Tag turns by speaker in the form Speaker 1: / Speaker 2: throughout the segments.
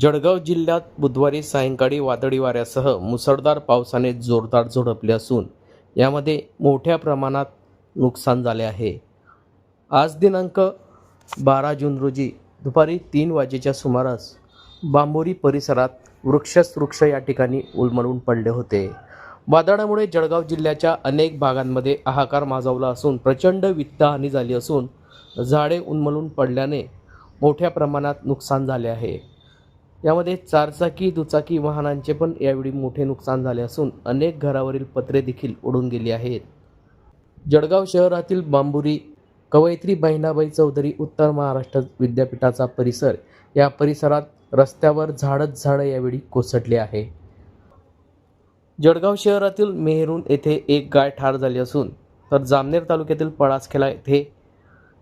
Speaker 1: जळगाव जिल्ह्यात बुधवारी सायंकाळी वादळी वाऱ्यासह मुसळधार पावसाने जोरदार झोडपले असून यामध्ये मोठ्या प्रमाणात नुकसान झाले आहे. आज दिनांक बारा जून रोजी दुपारी तीन वाजेच्या सुमारास बांबोरी परिसरात वृक्षच वृक्ष या ठिकाणी उलमडून पडले होते. वादळामुळे जळगाव जिल्ह्याच्या अनेक भागांमध्ये हाहाकार माजवला असून प्रचंड वित्तहानी झाली असून झाडे उन्मळून पडल्याने मोठ्या प्रमाणात नुकसान झाले आहे. यामध्ये चारचाकी दुचाकी वाहनांचे पण यावेळी मोठे नुकसान झाले असून अनेक घरावरील पत्रे देखील उडून गेली आहेत. जळगाव शहरातील बांबुरी कवयित्री बहिणाबाई चौधरी उत्तर महाराष्ट्र विद्यापीठाचा परिसर या परिसरात रस्त्यावर झाडच झाडं यावेळी कोसळले आहे. जळगाव शहरातील मेहरून येथे एक गाय ठार झाली असून तर जामनेर तालुक्यातील पळासखेला येथे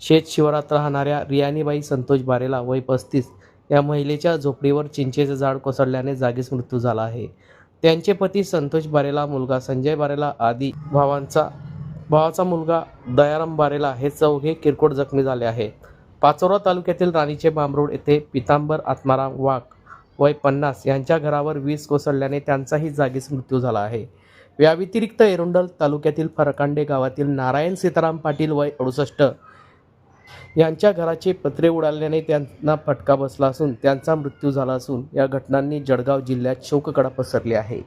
Speaker 1: शेत शिवारात राहणाऱ्या रियानीबाई संतोष बारेला वय पस्तीस या महिलेच्या झोपडीवर चिंचेचे झाड कोसळल्याने जागीच मृत्यू झाला आहे. त्यांचे पती संतोष बारेला मुलगा संजय बारेला आदी भावांचा भावाचा मुलगा दयाराम बारेला हे चौघे किरकोळ जखमी झाले आहेत. पाचोरा तालुक्यातील राणीचे बांबरोड येथे पितांबर आत्माराम वाघ वय पन्नास यांच्या घरावर वीज कोसळल्याने त्यांचाही जागीच मृत्यू झाला आहे. या व्यतिरिक्त एरुंडल तालुक्यातील फरकांडे गावातील नारायण सीताराम पाटील वय अडुसष्ट यांच्या घराचे पत्रे उडाल्याने त्यांना फटका बसला असून त्यांचा मृत्यू झाला असून या घटनांनी जळगाव जिल्ह्यात शोककडा पसरली आहे.